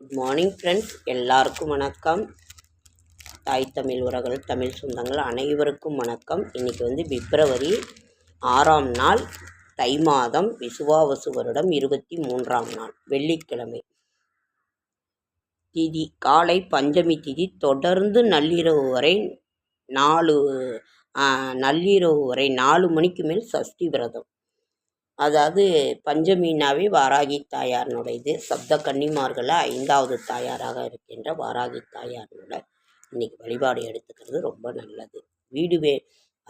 Good morning friends எல்லாருக்கும் வணக்கம். தாய் தமிழ் உறவுகள் தமிழ் சொந்தங்கள் அனைவருக்கும் வணக்கம். இன்றைக்கி வந்து பிப்ரவரி ஆறாம் நாள் தை மாதம் விசுவாவசு வருடம் இருபத்தி மூன்றாம் நாள் வெள்ளிக்கிழமை. திதி காலை பஞ்சமி திதி தொடர்ந்து நள்ளிரவு வரை நாலு நள்ளிரவு வரை நாலு மணிக்கு மேல் சஷ்டி விரதம். அதாவது பஞ்சமினாவே வாராகி தாயாரினுடைய இது சப்த கன்னிமார்களில் ஐந்தாவது தாயாராக இருக்கின்ற வாராகி தாயாரினோட இன்னைக்கு வழிபாடு எடுத்துக்கிறது ரொம்ப நல்லது. வீடு வே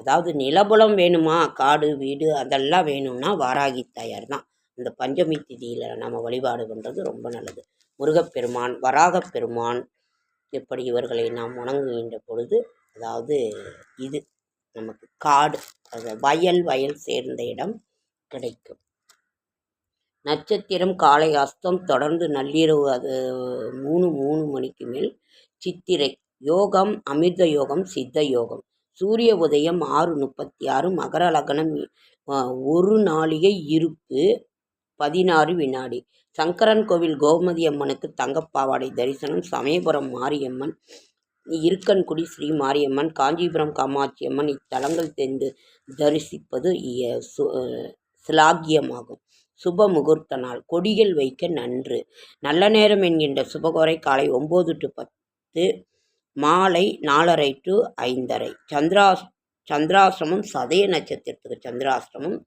அதாவது நிலபுலம் வேணுமா? காடு வீடு அதெல்லாம் வேணும்னா வாராகி தாயார் தான் இந்த பஞ்சமி திதியில் நம்ம வழிபாடு பண்ணுறது ரொம்ப நல்லது. முருகப்பெருமான் வராகப் பெருமான் இவர்களை நாம் வணங்குகின்ற பொழுது அதாவது இது நமக்கு காடு அது வயல் வயல் சேர்ந்த இடம். கிடைக்கும். நட்சத்திரம் காலை அஸ்தம் தொடர்ந்து நள்ளிரவு அது மூணு மூணு மணிக்கு மேல். சித்திரை யோகம் அமிர்த யோகம் சித்த யோகம். சூரிய உதயம் ஆறு முப்பத்தி ஆறு மகர லக்னம் ஒரு நாளிகை இருப்பு பதினாறு வினாடி. சங்கரன் கோவில் கோமதி அம்மனுக்கு தங்கப்பாவாடை தரிசனம் சமயபுரம் மாரியம்மன் இருக்கன்குடி ஸ்ரீ மாரியம்மன் காஞ்சிபுரம் காமாட்சி அம்மன் இத்தலங்கள் தெரிந்து தரிசிப்பது சிலாக்கியமாகும் சுப முகூர்த்த நாள். கொடிகள் வைக்க நன்று. நல்ல நேரம் என்கின்ற சுபகோரை காலை ஒம்பது டு பத்து மாலை நாலரை டு ஐந்தரை. சந்திராஸ் சந்திராசிரமம் சதய நட்சத்திரத்துக்கு சந்திராசிரமம்.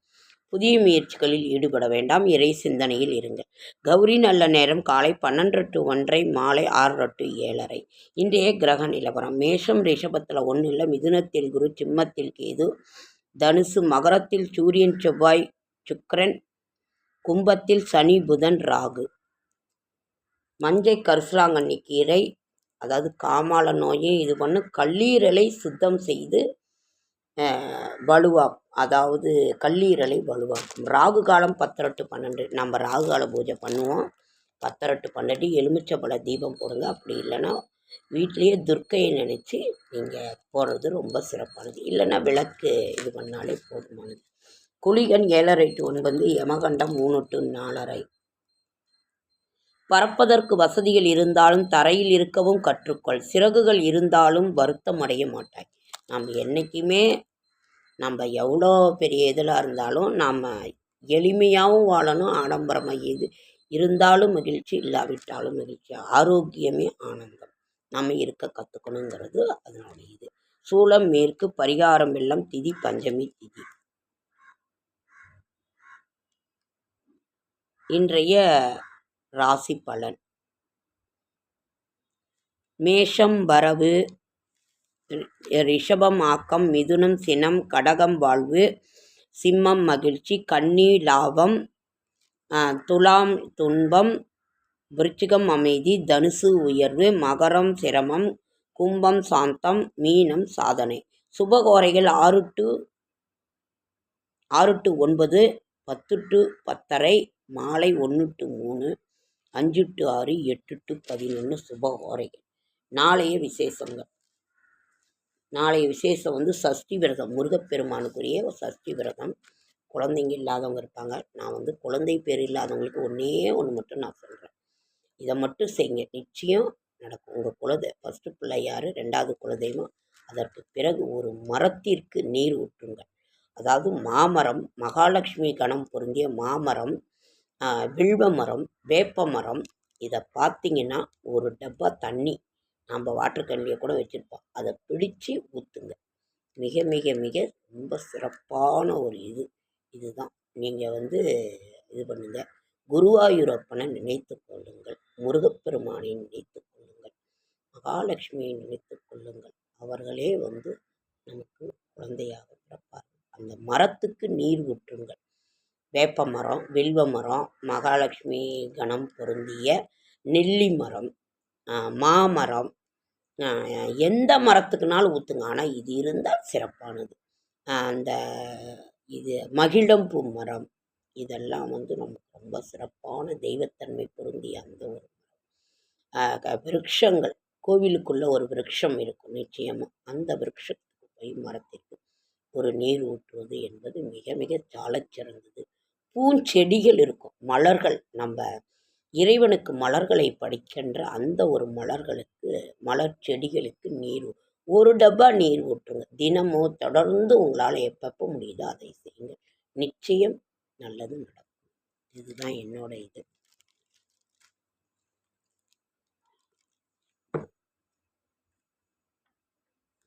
புதிய முயற்சிகளில் ஈடுபட வேண்டாம். இறை சிந்தனையில் இருங்கள் கௌரி நல்ல நேரம். காலை பன்னெண்டு டு ஒன்றை மாலை ஆறரை டு ஏழரை. இன்றைய கிரக நிலவரம். மேஷம் ரிஷபத்தில் ஒன்றும் இல்லை மிதுனத்தில் குரு சிம்மத்தில் கேது தனுசு மகரத்தில் சூரியன் செவ்வாய் சுக்கிரன் கும்பத்தில் சனி புதன் ராகு. மஞ்சை கரிசலாங்கண்ணி கீரை அதாவது காமால நோயை இது பண்ணு கல்லீரலை சுத்தம் செய்து வலுவாக்கும். அதாவது கல்லீரலை வலுவாக்கும். ராகு காலம் பத்தரெட்டு பன்னெண்டு நம்ம ராகு கால பூஜை பண்ணுவோம். பத்தரெட்டு பன்னெண்டு எலுமிச்சம்பழ தீபம் போடுங்க. அப்படி இல்லைன்னா வீட்லேயே துர்க்கையை நினச்சி நீங்கள் போடுறது ரொம்ப சிறப்பானது. இல்லைன்னா விளக்கு இது பண்ணாலே போதுமானது. குளிகன் ஏழரை டு ஒன்பது யமகண்டம் மூணு டு நாலரை. பறப்பதற்கு வசதிகள் இருந்தாலும் தரையில் இருக்கவும் கற்றுக்கொள். சிறகுகள் இருந்தாலும் வருத்தம் அடைய மாட்டாய். நாம் என்றைக்குமே நம்ம எவ்வளோ பெரிய இதில் இருந்தாலும் நாம் எளிமையாகவும் வாழணும் ஆடம்பரமாக இது இருந்தாலும் மகிழ்ச்சி இல்லாவிட்டாலும் மகிழ்ச்சி. ஆரோக்கியமே ஆனந்தம். நம்ம இருக்க கற்றுக்கணுங்கிறது அதனுடைய இது சூளம் மேற்கு பரிகாரம் வெள்ளம் திதி பஞ்சமி திதி. இன்றைய ராசி பலன். மேஷம் வரவு ரிஷபம் ஆக்கம் மிதுனம் சினம் கடகம் வாழ்வு சிம்மம் மகிழ்ச்சி கன்னி லாபம் துலாம் துன்பம் விருச்சிகம் அமைதி தனுசு உயர்வு மகரம் சிரமம் கும்பம் சாந்தம் மீனம் சாதனை. சுபகோரைகள் ஆறு டு ஆறு டு ஒன்பது பத்து டு பத்தரை மாலை ஒன்று டு மூணு அஞ்சு டு ஆறு எட்டு டு பதினொன்று சுபகோரைகள் நாளைய விசேஷங்கள். நாளைய விசேஷம் வந்து சஷ்டி விரதம். முருகப்பெருமானுக்குரிய சஷ்டி விரதம். குழந்தைங்க இல்லாதவங்க இருப்பாங்க. நான் வந்து குழந்தை பேர் இல்லாதவங்களுக்கு ஒன்றே ஒன்று மட்டும் நான் சொல்கிறேன் இதை மட்டும் செய்யுங்க. நிச்சயம் நடக்கும். உங்கள் குலதெய் ஃபஸ்ட்டு பிள்ளையார் ரெண்டாவது குலதெய்வம். அதற்கு பிறகு ஒரு மரத்திற்கு நீர் ஊற்றுங்கள். அதாவது மாமரம் மகாலட்சுமி கணம் பொருந்திய மாமரம் வில்வ மரம் வேப்ப மரம் இதை பார்த்தீங்கன்னா ஒரு டப்பா தண்ணி நம்ம வாட்டர் கண்ணியை கூட வச்சுருப்போம். அதை பிடிச்சு ஊற்றுங்க மிக மிக மிக ரொம்ப சிறப்பான ஒரு இது. இதுதான். நீங்கள் வந்து இது பண்ணுங்கள் குருவாயூரப்பனை நினைத்து கொள்ளுங்கள். முருகப்பெருமானை நினைத்து கொள்ளுங்கள். மகாலட்சுமியை நினைத்து கொள்ளுங்கள். அவர்களே வந்து நமக்கு குழந்தையாக பிறப்பார்கள். அந்த மரத்துக்கு நீர் ஊற்றுங்கள். வேப்ப மரம் வில்வ மரம் மகாலட்சுமி கணம் பொருந்திய நெல்லி மரம் மாமரம் எந்த மரத்துக்குனாலும் ஊற்றுங்க ஆனால் இது இருந்தால் சிறப்பானது. அந்த இது மகிழம்பூ மரம் இதெல்லாம் வந்து நமக்கு ரொம்ப சிறப்பான தெய்வத்தன்மை பொருந்திய அந்த ஒரு மரம். விருட்சங்கள் கோவிலுக்குள்ள ஒரு விருட்சம் இருக்கும் நிச்சயமாக அந்த விருட்சத்துக்கு போய் மரத்திற்கு ஒரு நீர் ஊற்றுவது என்பது மிக மிக சாலச் சிறந்தது பூஞ்செடிகள் இருக்கும். மலர்கள் நம்ம இறைவனுக்கு மலர்களை படைக்கின்ற அந்த ஒரு மலர்களுக்கு மலர் செடிகளுக்கு நீர் ஒரு டப்பா நீர் ஊற்றுங்க. தினமும் தொடர்ந்து உங்களால் எப்பப்போ முடியுதோ அதை செய்யுங்க. நிச்சயம் நல்லது நடக்கும். இதுதான் என்னோட இது.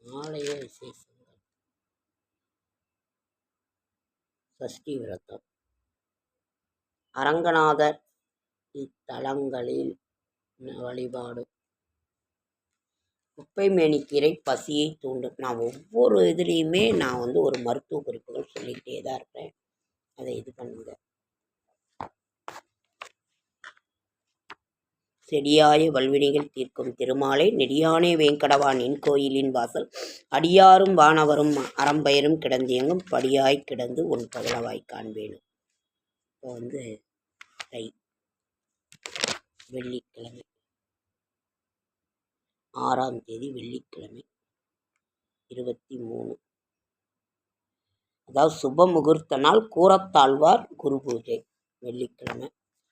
ஆலய விசேஷங்கள். சஷ்டி விரதம். அரங்கநாதர் இத்தலங்களில் ந- வழிபாடு. குப்பைமேனிக்கீரை பசியை தூண்டும். நான் ஒவ்வொரு இதுலேயுமே நான் வந்து ஒரு மருத்துவ குறிப்புகள் சொல்லிக்கிட்டே தான் இருப்பேன். அதை இது பண்ணுங்க. செடியாய வல்வினைகள் தீர்க்கும் திருமாலை நெடியானே வேங்கடவானின் கோயிலின் வாசல் அடியாரும் வானவரும் அறம்பெயரும் கிடந்தியங்கும் படியாய் கிடந்து உன் பகலவாய் காண்பேனும் இப்போ வந்து தை வெள்ளிக்கிழமை. ஆறாம் தேதி வெள்ளிக்கிழமை இருபத்தி மூணு அதாவது சுப முகூர்த்த நாள் கூறத்தாழ்வார் குரு பூஜை வெள்ளிக்கிழமை.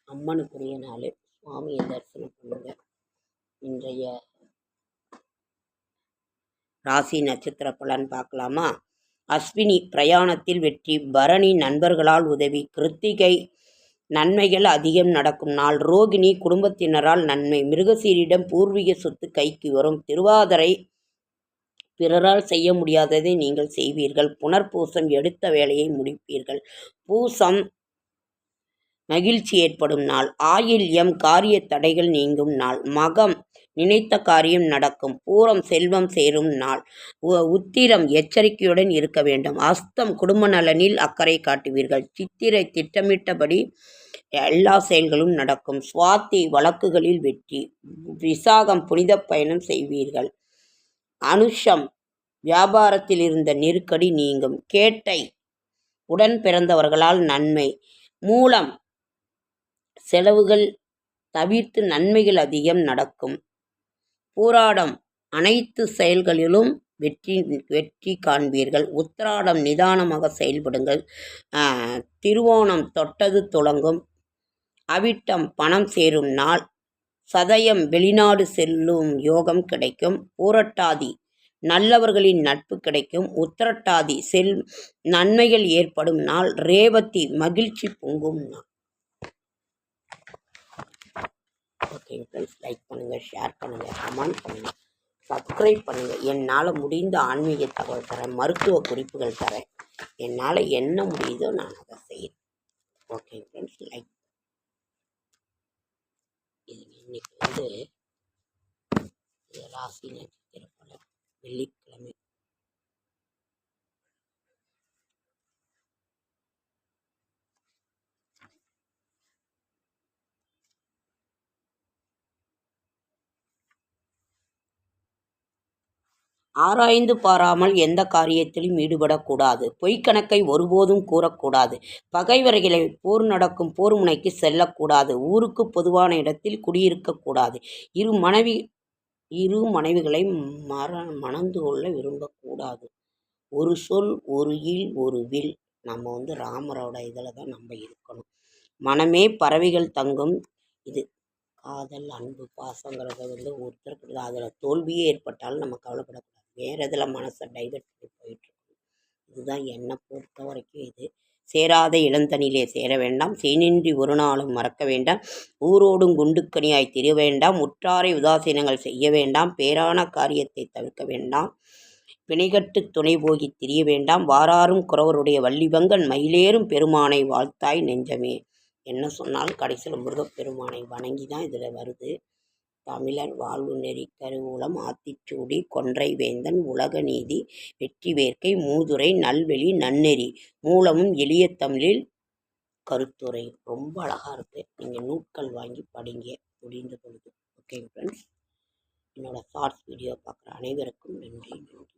அம்மனுக்குரிய நாள். சுவாமியை தரிசனம் பண்ணுங்க. இன்றைய ராசி நட்சத்திர பலன் பார்க்கலாமா? அஸ்வினி பிரயாணத்தில் வெற்றி பரணி நண்பர்களால் உதவி கிருத்திகை நன்மைகள் அதிகம் நடக்கும். நாள் ரோகிணி குடும்பத்தினரால் நன்மை. மிருகசீரிடம் பூர்வீக சொத்து கைக்கு வரும். திருவாதிரை பிறரால் செய்ய முடியாததை நீங்கள் செய்வீர்கள். புனர்பூசம் எடுத்த வேலையை முடிப்பீர்கள். பூசம் மகிழ்ச்சி ஏற்படும் நாள். ஆயில்யம் காரிய தடைகள் நீங்கும் நாள். மகம் நினைத்த காரியம் நடக்கும். பூரம் செல்வம் சேரும் நாள். உத்திரம் எச்சரிக்கையுடன் இருக்க வேண்டும். அஸ்தம் குடும்ப நலனில் அக்கறை காட்டுவீர்கள். சித்திரை திட்டமிட்டபடி எல்லா செயல்களும் நடக்கும். சுவாத்தி வழக்குகளில் வெற்றி. விசாகம் புனித பயணம் செய்வீர்கள். அனுஷம் வியாபாரத்தில் இருந்த நெருக்கடி நீங்கும். கேட்டை உடன் பிறந்தவர்களால் நன்மை. மூலம் செலவுகள் தவிர்த்து நன்மைகள் அதிகம் நடக்கும். பூராடம் அனைத்து செயல்களிலும் வெற்றி வெற்றி காண்பீர்கள். உத்திராடம் நிதானமாக செயல்படுங்கள். திருவோணம் தொட்டது தொடங்கும். அவிட்டம் பணம் சேரும் நாள். சதயம் வெளிநாடு செல்லும் யோகம் கிடைக்கும். பூரட்டாதி நல்லவர்களின் நட்பு கிடைக்கும். உத்திரட்டாதி செல் நன்மைகள் ஏற்படும் நாள். ரேவதி மகிழ்ச்சி பொங்கும் நாள். ஓகே ஃப்ரெண்ட்ஸ் லைக் பண்ணுங்கள் ஷேர் பண்ணுங்கள் கமெண்ட் பண்ணுங்கள் சப்ஸ்கிரைப் பண்ணுங்கள் என்னால் முடிந்த ஆன்மீக தகவல் தரேன் மருத்துவ குறிப்புகள் தரேன். என்னால் என்ன முடியுதோ நான் அதை செய்கிறேன் ஓகே ஃப்ரெண்ட்ஸ் லைக் இது இன்னைக்கு வந்து ராசி நட்சத்திர பலன் வெள்ளிக்கிழமை. ஆராய்ந்து பாராமல் எந்த காரியத்திலும் ஈடுபடக்கூடாது. பொய்க்கணக்கை ஒருபோதும் கூறக்கூடாது. பகைவர்களை போர் நடக்கும் போர் முனைக்கு செல்லக்கூடாது. ஊருக்கு பொதுவான இடத்தில் குடியிருக்கக்கூடாது. இரு மனைவி இரு மனைவிகளை மர மணந்து கொள்ள விரும்பக்கூடாது. ஒரு சொல் ஒரு இல் ஒரு வில். நம்ம வந்து ராமரோட இதில் தான் நம்ம இருக்கணும். மனமே பறவைகள் தங்கும். இது காதல் அன்பு பாசங்கிறத வந்து ஒருத்தருக்கு அதில் தோல்வியே ஏற்பட்டாலும் நம்ம கவலைப்படக்கூடாது. வேறு இதில் மனசை டைவெர்ட் பண்ணி போயிட்டுருக்கணும் இதுதான் என்னை பொறுத்த வரைக்கும் இது. சேராத இளந்தனிலே சேர வேண்டாம். சேனின்றி ஒரு நாளும் மறக்க வேண்டாம். ஊரோடும் குண்டுக்கனியாய் திரிய வேண்டாம். உற்றாரை உதாசீனங்கள் செய்ய வேண்டாம். பேரான காரியத்தை தவிர்க்க வேண்டாம். பிணைகட்டு துணை போகி திரிய வேண்டாம். வாராரும் குறவருடைய வள்ளிவங்கன் மயிலேறும் பெருமானை வாழ்த்தாய் நெஞ்சமே. என்ன சொன்னாலும் கடைசியில் முருகப்பெருமானை வணங்கி தான் இதில் வருது. தமிழர் வாழ்வு நெறி கருவூலம் ஆத்திச்சூடி கொன்றை வேந்தன் உலக நீதி வெற்றி வேர்க்கை மூதுரை நல்வெளி நன்னெறி மூலமும் எளிய தமிழில் கருத்துரை. ரொம்ப அழகாக இருக்குது நீங்கள் நூட்கள் வாங்கி படிங்க முடிந்த பொழுது. ஓகே ஃப்ரெண்ட்ஸ் என்னோடய ஷார்ட்ஸ் வீடியோ பார்க்குற அனைவருக்கும் நன்றி நன்றி.